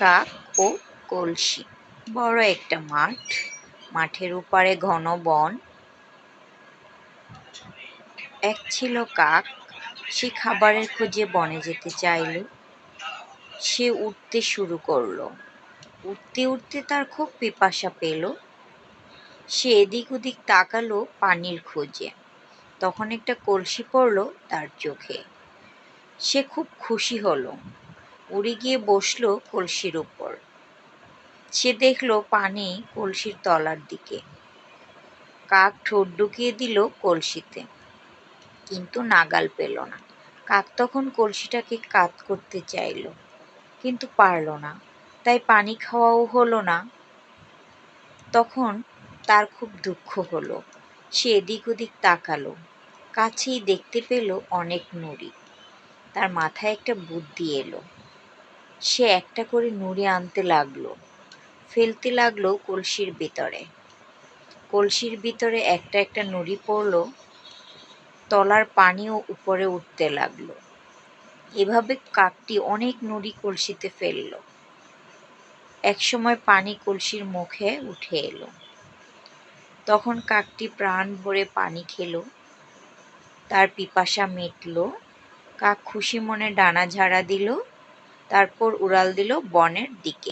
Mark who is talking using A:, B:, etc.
A: কাক ও কলসি। বড় একটা মাঠ। মাঠের উপারে ঘন বন। এক ছিল কাক। সে খাবারের খোঁজে বনে যেতে চাইল। সে উঠতে শুরু করল। উঠতে উঠতে তার খুব পিপাসা পেল। সে এদিক ওদিক তাকালো পানির খোঁজে। তখন একটা কলসি পড়ল তার চোখে। সে খুব খুশি হলো। উড়ে গিয়ে বসল কলসির উপর। সে দেখল পানি কলসির তলার দিকে। কাক ঠোঁট ঢুকিয়ে দিল কলসিতে। কিন্তু নাগাল পেল না। কাক তখন কলসিটাকে কাত করতে চাইল, কিন্তু পারল না। তাই পানি খাওয়াও হলো না। তখন তার খুব দুঃখ হলো। সে এদিক ওদিক তাকালো। কাছেই দেখতে পেল অনেক নুড়ি। তার মাথায় একটা বুদ্ধি এলো। সে একটা করে নুড়ি আনতে লাগল। ফেলতে লাগল কলসির ভিতরে। কলসির ভিতরে একটা একটা নুড়ি পড়ল, তলার পানিও উপরে উঠতে লাগল। এভাবে কাকটি অনেক নুড়ি কলসিতে ফেলল। একসময় পানি কলসির মুখে উঠে এলো। তখন কাকটি প্রাণ ভরে পানি খেল। তার পিপাসা মিটল। কাক খুশি মনে ডানা ঝাড়া দিল। তারপর উড়াল দিল বনের দিকে।